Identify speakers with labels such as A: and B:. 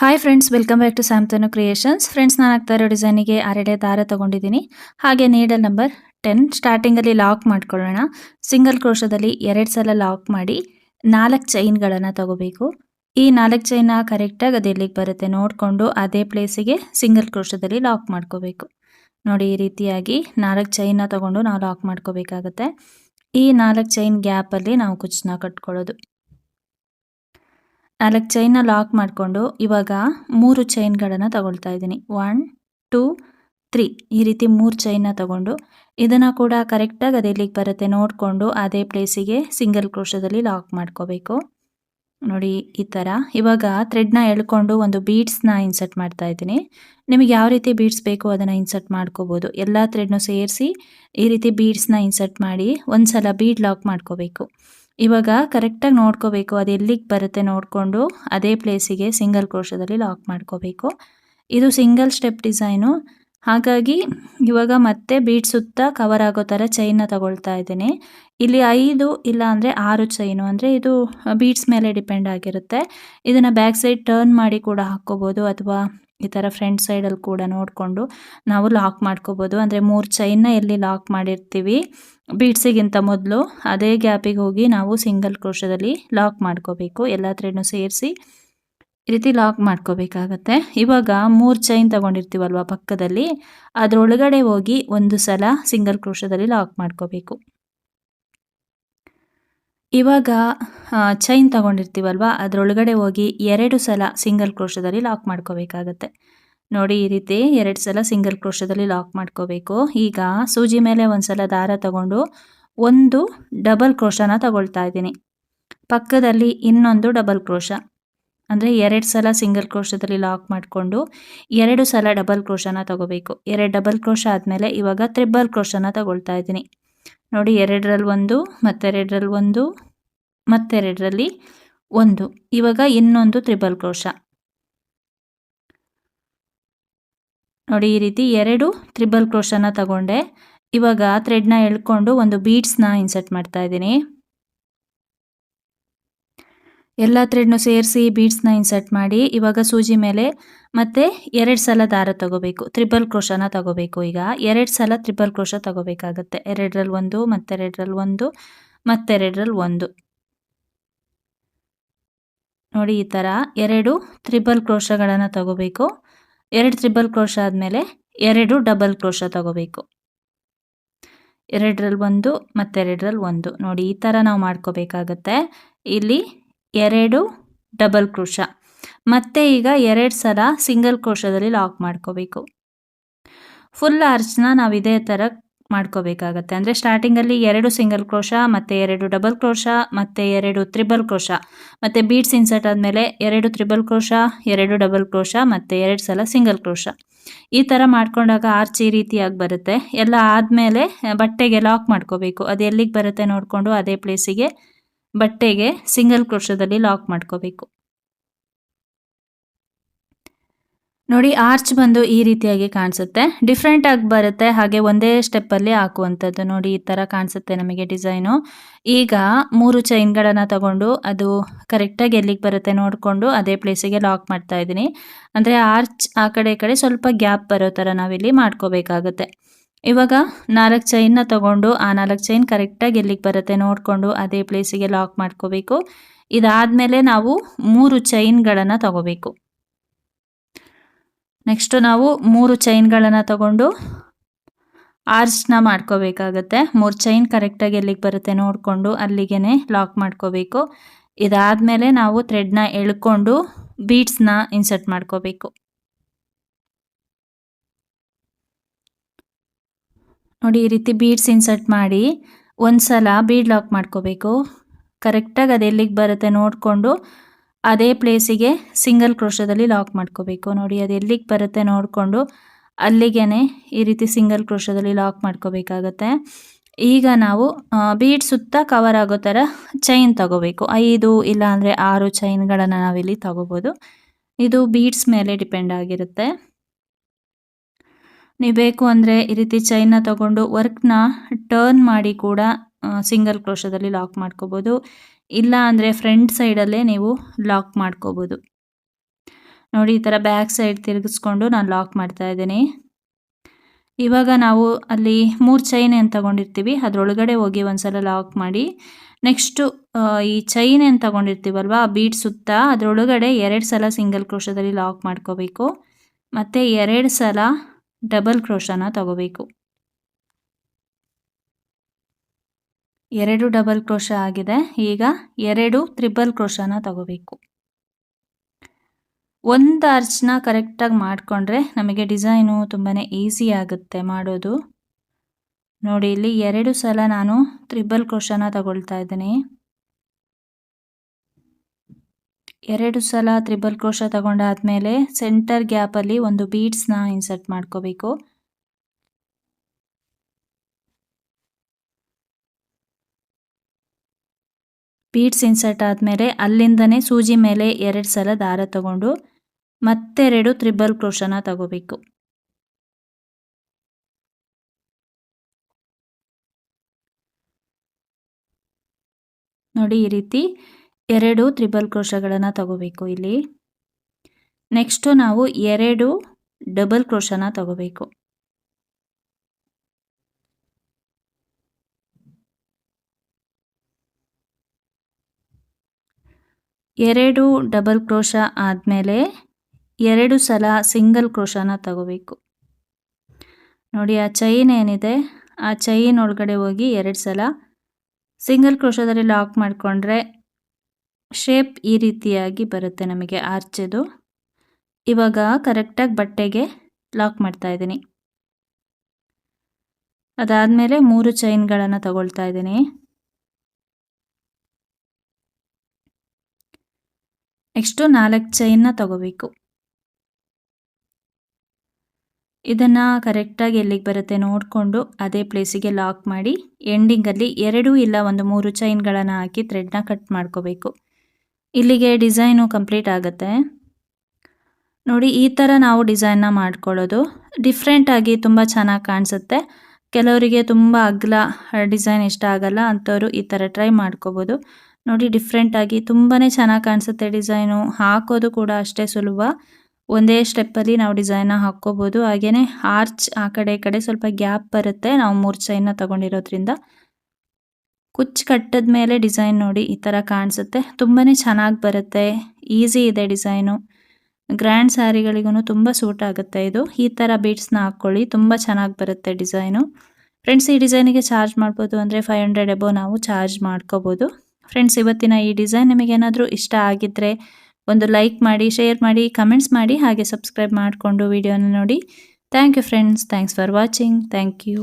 A: Hi friends welcome back to ಸ್ಯಾಮ್ತನು creations friends ನಾನು ಆಗ್ತಾ ಇರೋ ಡಿಸೈನಿಗೆ ಆರೆಡೆ ದಾರ ತೊಗೊಂಡಿದ್ದೀನಿ. ಹಾಗೆ ನೀಡಲ್ ನಂಬರ್ ಟೆನ್ ಸ್ಟಾರ್ಟಿಂಗಲ್ಲಿ ಲಾಕ್ ಮಾಡ್ಕೊಳ್ಳೋಣ. ಸಿಂಗಲ್ ಕ್ರೋಶದಲ್ಲಿ ಎರಡು ಸಲ ಲಾಕ್ ಮಾಡಿ ನಾಲ್ಕು ಚೈನ್ಗಳನ್ನು ತಗೋಬೇಕು. ಈ ನಾಲ್ಕು ಚೈನ ಕರೆಕ್ಟಾಗಿ ಅದು ಎಲ್ಲಿಗೆ ಬರುತ್ತೆ ನೋಡಿಕೊಂಡು ಅದೇ ಪ್ಲೇಸಿಗೆ ಸಿಂಗಲ್ ಕ್ರೋಶದಲ್ಲಿ ಲಾಕ್ ಮಾಡ್ಕೋಬೇಕು. ನೋಡಿ, ಈ ರೀತಿಯಾಗಿ ನಾಲ್ಕು ಚೈನ್ನ ತಗೊಂಡು ನಾವು ಲಾಕ್ ಮಾಡ್ಕೋಬೇಕಾಗತ್ತೆ. ಈ ನಾಲ್ಕು ಚೈನ್ ಗ್ಯಾಪಲ್ಲಿ ನಾವು ಕುಚ್ಚನ್ನ ಕಟ್ಕೊಳ್ಳೋದು. ನಾಲ್ಕು ಚೈನ್ನ ಲಾಕ್ ಮಾಡಿಕೊಂಡು ಇವಾಗ ಮೂರು ಚೈನ್ಗಳನ್ನು ತಗೊಳ್ತಾ ಇದ್ದೀನಿ. ಒನ್ ಟೂ ತ್ರೀ ಈ ರೀತಿ ಮೂರು ಚೈನ್ನ ತಗೊಂಡು ಇದನ್ನು ಕೂಡ ಕರೆಕ್ಟಾಗಿ ಅದು ಎಲ್ಲಿಗೆ ಬರುತ್ತೆ. ನೋಡಿಕೊಂಡು ಅದೇ ಪ್ಲೇಸಿಗೆ ಸಿಂಗಲ್ ಕ್ರೋಶದಲ್ಲಿ ಲಾಕ್ ಮಾಡ್ಕೋಬೇಕು. ನೋಡಿ ಈ ಥರ ಇವಾಗ ಥ್ರೆಡ್ನ ಎಳ್ಕೊಂಡು ಒಂದು ಬೀಡ್ಸ್ನ ಇನ್ಸರ್ಟ್ ಮಾಡ್ತಾ ಇದ್ದೀನಿ. ನಿಮಗೆ ಯಾವ ರೀತಿ ಬೀಡ್ಸ್ ಬೇಕು ಅದನ್ನು ಇನ್ಸರ್ಟ್ ಮಾಡ್ಕೋಬೋದು. ಎಲ್ಲ ಥ್ರೆಡ್ನು ಸೇರಿಸಿ ಈ ರೀತಿ ಬೀಡ್ಸ್ನ ಇನ್ಸರ್ಟ್ ಮಾಡಿ ಒಂದು ಸಲ ಬೀಡ್ ಲಾಕ್ ಮಾಡ್ಕೋಬೇಕು. ಇವಾಗ ಕರೆಕ್ಟಾಗಿ ನೋಡ್ಕೋಬೇಕು. ಅದು ಎಲ್ಲಿಗೆ ಬರುತ್ತೆ ನೋಡಿಕೊಂಡು ಅದೇ ಪ್ಲೇಸಿಗೆ ಸಿಂಗಲ್ ಕ್ರೋಶದಲ್ಲಿ ಲಾಕ್ ಮಾಡ್ಕೋಬೇಕು. ಇದು ಸಿಂಗಲ್ ಸ್ಟೆಪ್ ಡಿಸೈನು ಹಾಗಾಗಿ ಇವಾಗ ಮತ್ತೆ ಬೀಟ್ ಸುತ್ತ ಕವರ್ ಆಗೋ ಥರ ಚೈನ್ನ ತಗೊಳ್ತಾ ಇದ್ದೀನಿ. ಇಲ್ಲಿ ಐದು ಇಲ್ಲ ಅಂದರೆ ಆರು ಚೈನು ಅಂದರೆ ಇದು ಬೀಟ್ಸ್ ಮೇಲೆ ಡಿಪೆಂಡ್ ಆಗಿರುತ್ತೆ. ಇದನ್ನು ಬ್ಯಾಕ್ ಸೈಡ್ ಟರ್ನ್ ಮಾಡಿ ಕೂಡ ಹಾಕ್ಕೋಬೋದು ಅಥವಾ ಈ ಥರ ಫ್ರಂಟ್ ಸೈಡಲ್ಲಿ ಕೂಡ ನೋಡಿಕೊಂಡು ನಾವು ಲಾಕ್ ಮಾಡ್ಕೋಬೋದು. ಅಂದರೆ ಮೂರು ಚೈನ್ನ ಎಲ್ಲಿ ಲಾಕ್ ಮಾಡಿರ್ತೀವಿ ಬೀಡ್ಸಿಗಿಂತ ಮೊದಲು, ಅದೇ ಗ್ಯಾಪಿಗೆ ಹೋಗಿ ನಾವು ಸಿಂಗಲ್ ಕ್ರೋಶದಲ್ಲಿ ಲಾಕ್ ಮಾಡ್ಕೋಬೇಕು. ಎಲ್ಲ ಥ್ರೆಡ್ನು ಸೇರಿಸಿ ಈ ರೀತಿ ಲಾಕ್ ಮಾಡ್ಕೋಬೇಕಾಗತ್ತೆ. ಇವಾಗ ಮೂರು ಚೈನ್ ತಗೊಂಡಿರ್ತೀವಲ್ವ ಪಕ್ಕದಲ್ಲಿ? ಅದರೊಳಗಡೆ ಹೋಗಿ ಒಂದು ಸಲ ಸಿಂಗಲ್ ಕ್ರೋಶದಲ್ಲಿ ಲಾಕ್ ಮಾಡ್ಕೋಬೇಕು. ಇವಾಗ ಚೈನ್ ತಗೊಂಡಿರ್ತೀವಲ್ವ? ಅದರೊಳಗಡೆ ಹೋಗಿ ಎರಡು ಸಲ ಸಿಂಗಲ್ ಕ್ರೋಶದಲ್ಲಿ ಲಾಕ್ ಮಾಡ್ಕೋಬೇಕಾಗತ್ತೆ. ನೋಡಿ ಈ ರೀತಿ ಎರಡು ಸಲ ಸಿಂಗಲ್ ಕ್ರೋಶದಲ್ಲಿ ಲಾಕ್ ಮಾಡ್ಕೋಬೇಕು. ಈಗ ಸೂಜಿ ಮೇಲೆ ಒಂದು ಸಲ ದಾರ ತಗೊಂಡು ಒಂದು ಡಬಲ್ ಕ್ರೋಶನ ತಗೊಳ್ತಾ ಇದ್ದೀನಿ. ಪಕ್ಕದಲ್ಲಿ ಇನ್ನೊಂದು ಡಬಲ್ ಕ್ರೋಶ ಅಂದರೆ ಎರಡು ಸಲ ಸಿಂಗಲ್ ಕ್ರೋಶದಲ್ಲಿ ಲಾಕ್ ಮಾಡಿಕೊಂಡು ಎರಡು ಸಲ ಡಬಲ್ ಕ್ರೋಶನ ತಗೋಬೇಕು. ಎರಡು ಡಬಲ್ ಕ್ರೋಶ ಆದಮೇಲೆ ಇವಾಗ ತ್ರಿಬಲ್ ಕ್ರೋಶನ ತಗೊಳ್ತಾ ಇದ್ದೀನಿ. ನೋಡಿ ಎರಡರಲ್ಲಿ ಒಂದು, ಮತ್ತೆರಡರಲ್ಲಿ ಒಂದು ಮತ್ತೆರಡರಲ್ಲಿ ಒಂದು. ಇವಾಗ ಇನ್ನೊಂದು ತ್ರಿಬಲ್ ಕ್ರೋಶ. ನೋಡಿ ಈ ರೀತಿ ಎರಡು ತ್ರಿಬಲ್ ಕ್ರೋಶನ ತಗೊಂಡೆ. ಇವಾಗ ಥ್ರೆಡ್ನ ಎಳ್ಕೊಂಡು ಒಂದು ಬೀಡ್ಸ್ನ ಇನ್ಸರ್ಟ್ ಮಾಡ್ತಾ ಇದ್ದೀನಿ. ಎಲ್ಲ ಥ್ರೆಡ್ನು ಸೇರಿಸಿ ಬೀಡ್ಸ್ನ ಇನ್ಸರ್ಟ್ ಮಾಡಿ, ಇವಾಗ ಸೂಜಿ ಮೇಲೆ ಮತ್ತೆ ಎರಡು ಸಲ ದಾರ ತಗೋಬೇಕು, ತ್ರಿಬಲ್ ಕ್ರೋಶನ ತಗೋಬೇಕು ಈಗ. ಎರಡು ಸಲ ತ್ರಿಬಲ್ ಕ್ರೋಶ ತಗೋಬೇಕಾಗತ್ತೆ. ಎರಡರಲ್ಲಿ ಒಂದು, ಮತ್ತೆರಡರಲ್ಲಿ ಒಂದು ಮತ್ತೆರಡರಲ್ಲಿ ಒಂದು. ನೋಡಿ ಈ ಥರ ಎರಡು ತ್ರಿಬಲ್ ಕ್ರೋಶಗಳನ್ನು ತಗೋಬೇಕು. ಎರಡು ತ್ರಿಬಲ್ ಕ್ರೋಶ ಆದಮೇಲೆ ಎರಡು ಡಬಲ್ ಕ್ರೋಶ ತಗೋಬೇಕು. ಎರಡರಲ್ಲಿ ಒಂದು, ಮತ್ತೆರಡರಲ್ಲಿ ಒಂದು. ನೋಡಿ ಈ ಥರ ನಾವು ಮಾಡ್ಕೋಬೇಕಾಗತ್ತೆ. ಇಲ್ಲಿ ಎರಡು ಡಬಲ್ ಕ್ರೋಶ. ಮತ್ತೆ ಈಗ ಎರಡು ಸಲ ಸಿಂಗಲ್ ಕ್ರೋಶದಲ್ಲಿ ಲಾಕ್ ಮಾಡ್ಕೋಬೇಕು. ಫುಲ್ ಆರ್ಚ್ನ ನಾವು ಇದೇ ಥರ ಮಾಡ್ಕೋಬೇಕಾಗತ್ತೆ. ಅಂದರೆ ಸ್ಟಾರ್ಟಿಂಗಲ್ಲಿ ಎರಡು ಸಿಂಗಲ್ ಕ್ರೋಶ, ಮತ್ತು ಎರಡು ಡಬಲ್ ಕ್ರೋಶ, ಮತ್ತು ಎರಡು ತ್ರಿಬಲ್ ಕ್ರೋಶ. ಮತ್ತು ಬೀಡ್ಸ್ ಇನ್ಸರ್ಟ್ ಆದಮೇಲೆ ಎರಡು ತ್ರಿಬಲ್ ಕ್ರೋಶ, ಎರಡು ಡಬಲ್ ಕ್ರೋಶ, ಮತ್ತು ಎರಡು ಸಲ ಸಿಂಗಲ್ ಕ್ರೋಶ. ಈ ಥರ ಮಾಡ್ಕೊಂಡಾಗ ಆರ್ಚ್ ಈ ರೀತಿಯಾಗಿ ಬರುತ್ತೆ. ಎಲ್ಲ ಆದಮೇಲೆ ಬಟ್ಟೆಗೆ ಲಾಕ್ ಮಾಡ್ಕೋಬೇಕು. ಅದು ಎಲ್ಲಿಗೆ ಬರುತ್ತೆ ನೋಡಿಕೊಂಡು ಅದೇ ಪ್ಲೇಸಿಗೆ ಬಟ್ಟೆಗೆ ಸಿಂಗಲ್ ಕ್ರೋಶದಲ್ಲಿ ಲಾಕ್ ಮಾಡ್ಕೋಬೇಕು. ನೋಡಿ, ಆರ್ಚ್ ಬಂದು ಈ ರೀತಿಯಾಗಿ ಕಾಣಿಸುತ್ತೆ. ಡಿಫ್ರೆಂಟ್ ಆಗಿ ಬರುತ್ತೆ, ಹಾಗೆ ಒಂದೇ ಸ್ಟೆಪ್ಪಲ್ಲಿ ಹಾಕುವಂಥದ್ದು. ನೋಡಿ, ಈ ಥರ ಕಾಣಿಸುತ್ತೆ ನಮಗೆ ಡಿಸೈನು. ಈಗ ಮೂರು ಚೈನ್ಗಳನ್ನು ತಗೊಂಡು ಅದು ಕರೆಕ್ಟಾಗಿ ಎಲ್ಲಿಗೆ ಬರುತ್ತೆ ನೋಡಿಕೊಂಡು ಅದೇ ಪ್ಲೇಸಿಗೆ ಲಾಕ್ ಮಾಡ್ತಾ ಇದ್ದೀನಿ. ಅಂದರೆ ಆರ್ಚ್ ಆ ಕಡೆ ಕಡೆ ಸ್ವಲ್ಪ ಗ್ಯಾಪ್ ಬರೋ ಥರ ನಾವಿಲ್ಲಿ ಮಾಡ್ಕೋಬೇಕಾಗುತ್ತೆ. ಇವಾಗ ನಾಲ್ಕು ಚೈನ್ನ ತಗೊಂಡು ಆ ನಾಲ್ಕು ಚೈನ್ ಕರೆಕ್ಟಾಗಿ ಎಲ್ಲಿಗೆ ಬರುತ್ತೆ ನೋಡಿಕೊಂಡು ಅದೇ ಪ್ಲೇಸಿಗೆ ಲಾಕ್ ಮಾಡ್ಕೋಬೇಕು. ಇದಾದಮೇಲೆ ನಾವು ಮೂರು ಚೈನ್ಗಳನ್ನು ತಗೋಬೇಕು. ನೆಕ್ಸ್ಟು ನಾವು ಮೂರು ಚೈನ್ಗಳನ್ನು ತಗೊಂಡು ಆರ್ಚ್ನ ಮಾಡ್ಕೋಬೇಕಾಗತ್ತೆ. ಮೂರು ಚೈನ್ ಕರೆಕ್ಟಾಗಿ ಎಲ್ಲಿಗೆ ಬರುತ್ತೆ ನೋಡಿಕೊಂಡು ಅಲ್ಲಿಗೆ ಲಾಕ್ ಮಾಡ್ಕೋಬೇಕು. ಇದಾದಮೇಲೆ ನಾವು ಥ್ರೆಡ್ನ ಎಳ್ಕೊಂಡು ಬೀಡ್ಸ್ನ ಇನ್ಸರ್ಟ್ ಮಾಡ್ಕೋಬೇಕು. ನೋಡಿ, ಈ ರೀತಿ ಬೀಡ್ಸ್ ಇನ್ಸರ್ಟ್ ಮಾಡಿ ಒಂದು ಸಲ ಬೀಡ್ ಲಾಕ್ ಮಾಡ್ಕೋಬೇಕು ಕರೆಕ್ಟಾಗಿ ಅದು ಎಲ್ಲಿಗೆ ಬರುತ್ತೆ ನೋಡಿಕೊಂಡು ಅದೇ ಪ್ಲೇಸಿಗೆ ಸಿಂಗಲ್ ಕ್ರೋಶದಲ್ಲಿ ಲಾಕ್ ಮಾಡ್ಕೋಬೇಕು. ನೋಡಿ, ಅದು ಎಲ್ಲಿಗೆ ಬರುತ್ತೆ ನೋಡಿಕೊಂಡು ಅಲ್ಲಿಗೆ ಈ ರೀತಿ ಸಿಂಗಲ್ ಕ್ರೋಶದಲ್ಲಿ ಲಾಕ್ ಮಾಡ್ಕೋಬೇಕಾಗತ್ತೆ. ಈಗ ನಾವು ಬೀಡ್ ಸುತ್ತ ಕವರ್ ಆಗೋ ಥರ ಚೈನ್ ತಗೋಬೇಕು. ಐದು ಇಲ್ಲ ಅಂದರೆ ಆರು ಚೈನ್ಗಳನ್ನು ನಾವಿಲ್ಲಿ ತಗೋಬೋದು. ಇದು ಬೀಡ್ಸ್ ಮೇಲೆ ಡಿಪೆಂಡ್ ಆಗಿರುತ್ತೆ. ನೀವು ಬೇಕು ಅಂದರೆ ಈ ರೀತಿ ಚೈನ್ನ ತಗೊಂಡು ವರ್ಕ್ನ ಟರ್ನ್ ಮಾಡಿ ಕೂಡ ಸಿಂಗಲ್ ಕ್ರೋಶದಲ್ಲಿ ಲಾಕ್ ಮಾಡ್ಕೋಬೋದು. ಇಲ್ಲ ಅಂದರೆ ಫ್ರಂಟ್ ಸೈಡಲ್ಲೇ ನೀವು ಲಾಕ್ ಮಾಡ್ಕೋಬೋದು. ನೋಡಿ, ಈ ಥರ ಬ್ಯಾಕ್ ಸೈಡ್ ತಿರುಗಿಸ್ಕೊಂಡು ನಾನು ಲಾಕ್ ಮಾಡ್ತಾ ಇದ್ದೀನಿ. ಇವಾಗ ನಾವು ಅಲ್ಲಿ ಮೂರು ಚೈನ್ ಏನು ತಗೊಂಡಿರ್ತೀವಿ, ಅದರೊಳಗಡೆ ಹೋಗಿ ಒಂದ್ಸಲ ಲಾಕ್ ಮಾಡಿ. ನೆಕ್ಸ್ಟು ಈ ಚೈನ್ ಏನು ತಗೊಂಡಿರ್ತೀವಲ್ವ, ಆ ಬೀಟ್ ಸುತ್ತ ಅದರೊಳಗಡೆ ಎರಡು ಸಲ ಸಿಂಗಲ್ ಕ್ರೋಶದಲ್ಲಿ ಲಾಕ್ ಮಾಡ್ಕೋಬೇಕು. ಮತ್ತು ಎರಡು ಸಲ ಡಬಲ್ ಕ್ರೋಶನ ತಗೋಬೇಕು. ಎರಡು ಡಬಲ್ ಕ್ರೋಶ ಆಗಿದೆ. ಈಗ ಎರಡು ತ್ರಿಬಲ್ ಕ್ರೋಶನ ತಗೋಬೇಕು. ಒಂದು ಅರ್ಚನ್ನ ಕರೆಕ್ಟಾಗಿ ಮಾಡಿಕೊಂಡ್ರೆ ನಮಗೆ ಡಿಸೈನು ತುಂಬಾ ಈಸಿ ಆಗುತ್ತೆ ಮಾಡೋದು. ನೋಡಿ, ಇಲ್ಲಿ ಎರಡು ಸಲ ನಾನು ತ್ರಿಬಲ್ ಕ್ರೋಶನ ತಗೊಳ್ತಾ ಇದ್ದೀನಿ. ಎರಡು ಸಲ ತ್ರಿಬಲ್ ಕ್ರೋಶ ತಗೊಂಡಾದ್ಮೇಲೆ ಸೆಂಟರ್ ಗ್ಯಾಪಲ್ಲಿ ಒಂದು ಬೀಡ್ಸ್ನ ಇನ್ಸರ್ಟ್ ಮಾಡ್ಕೋಬೇಕು. ಬೀಡ್ಸ್ ಇನ್ಸರ್ಟ್ ಆದಮೇಲೆ ಅಲ್ಲಿಂದನೇ ಸೂಜಿ ಮೇಲೆ ಎರಡು ಸಲ ದಾರ ತಗೊಂಡು ಮತ್ತೆರಡು ತ್ರಿಬಲ್ ಕ್ರೋಶನ ತಗೋಬೇಕು. ನೋಡಿ ಈ ರೀತಿ ಎರಡು ತ್ರಿಬಲ್ ಕ್ರೋಶಗಳನ್ನು ತಗೋಬೇಕು ಇಲ್ಲಿ. ನೆಕ್ಸ್ಟು ನಾವು ಎರಡು ಡಬಲ್ ಕ್ರೋಶನ ತಗೋಬೇಕು. ಎರಡು ಡಬಲ್ ಕ್ರೋಶ ಆದಮೇಲೆ ಎರಡು ಸಲ ಸಿಂಗಲ್ ಕ್ರೋಶನ ತಗೋಬೇಕು. ನೋಡಿ, ಆ ಚೈನ್ ಏನಿದೆ, ಆ ಚೈನ್ ಒಳಗಡೆ ಹೋಗಿ ಎರಡು ಸಲ ಸಿಂಗಲ್ ಕ್ರೋಶದಲ್ಲಿ ಲಾಕ್ ಮಾಡಿಕೊಂಡ್ರೆ ಶೇಪ್ ಈ ರೀತಿಯಾಗಿ ಬರುತ್ತೆ ನಮಗೆ ಆರ್ಚದು. ಇವಾಗ ಕರೆಕ್ಟಾಗಿ ಬಟ್ಟೆಗೆ ಲಾಕ್ ಮಾಡ್ತಾ ಇದ್ದೀನಿ. ಅದಾದಮೇಲೆ ಮೂರು ಚೈನ್ಗಳನ್ನು ತಗೊಳ್ತಾ ಇದ್ದೀನಿ. ನೆಕ್ಸ್ಟು ನಾಲ್ಕು ಚೈನ್ನ ತಗೋಬೇಕು. ಇದನ್ನು ಕರೆಕ್ಟಾಗಿ ಎಲ್ಲಿಗೆ ಬರುತ್ತೆ ನೋಡಿಕೊಂಡು ಅದೇ ಪ್ಲೇಸಿಗೆ ಲಾಕ್ ಮಾಡಿ, ಎಂಡಿಂಗಲ್ಲಿ ಎರಡು ಇಲ್ಲ ಒಂದು ಮೂರು ಚೈನ್ಗಳನ್ನು ಹಾಕಿ ಥ್ರೆಡ್ನ ಕಟ್ ಮಾಡ್ಕೋಬೇಕು. ಇಲ್ಲಿಗೆ ಡಿಸೈನು ಕಂಪ್ಲೀಟ್ ಆಗುತ್ತೆ. ನೋಡಿ, ಈ ಥರ ನಾವು ಡಿಸೈನ್ನ ಮಾಡ್ಕೊಳ್ಳೋದು. ಡಿಫ್ರೆಂಟಾಗಿ ತುಂಬ ಚೆನ್ನಾಗಿ ಕಾಣಿಸುತ್ತೆ. ಕೆಲವರಿಗೆ ತುಂಬ ಅಗ್ಲ ಡಿಸೈನ್ ಇಷ್ಟ ಆಗಲ್ಲ, ಅಂಥವ್ರು ಈ ಥರ ಟ್ರೈ ಮಾಡ್ಕೋಬೋದು. ನೋಡಿ ಡಿಫ್ರೆಂಟಾಗಿ ತುಂಬಾ ಚೆನ್ನಾಗಿ ಕಾಣಿಸುತ್ತೆ ಡಿಸೈನು. ಹಾಕೋದು ಕೂಡ ಅಷ್ಟೇ ಸುಲಭ. ಒಂದೇ ಸ್ಟೆಪ್ಪಲ್ಲಿ ನಾವು ಡಿಸೈನ್ನ ಹಾಕ್ಕೋಬೋದು. ಹಾಗೆಯೇ ಆರ್ಚ್ ಆ ಕಡೆ ಕಡೆ ಸ್ವಲ್ಪ ಗ್ಯಾಪ್ ಬರುತ್ತೆ. ನಾವು ಮೂರು ತೊಗೊಂಡಿರೋದ್ರಿಂದ. ಕುಚ್ಚು ಕಟ್ಟದ ಮೇಲೆ ಡಿಸೈನ್ ನೋಡಿ ಈ ಥರ ಕಾಣಿಸುತ್ತೆ. ತುಂಬಾ ಚೆನ್ನಾಗಿ ಬರುತ್ತೆ. ಈಸಿ ಇದೆ ಡಿಸೈನು. ಗ್ರ್ಯಾಂಡ್ ಸ್ಯಾರಿಗಳಿಗೂ ತುಂಬ ಸೂಟ್ ಆಗುತ್ತೆ ಇದು. ಈ ಥರ ಬೀಟ್ಸ್ನ ಹಾಕ್ಕೊಳ್ಳಿ. ತುಂಬ ಚೆನ್ನಾಗಿ ಬರುತ್ತೆ ಡಿಸೈನು. ಫ್ರೆಂಡ್ಸ್, ಈ ಡಿಸೈನಿಗೆ ಚಾರ್ಜ್ ಮಾಡ್ಬೋದು ಅಂದರೆ ಫೈವ್ ಹಂಡ್ರೆಡ್ ಎಬೋ ನಾವು ಚಾರ್ಜ್ ಮಾಡ್ಕೋಬೋದು. ಫ್ರೆಂಡ್ಸ್, ಇವತ್ತಿನ ಈ ಡಿಸೈನ್ ನಿಮಗೇನಾದರೂ ಇಷ್ಟ ಆಗಿದ್ದರೆ ಒಂದು ಲೈಕ್ ಮಾಡಿ, ಶೇರ್ ಮಾಡಿ, ಕಮೆಂಟ್ಸ್ ಮಾಡಿ, ಹಾಗೆ ಸಬ್ಸ್ಕ್ರೈಬ್ ಮಾಡಿಕೊಂಡು ವಿಡಿಯೋನ ನೋಡಿ. Thank you friends. Thanks for watching. Thank you.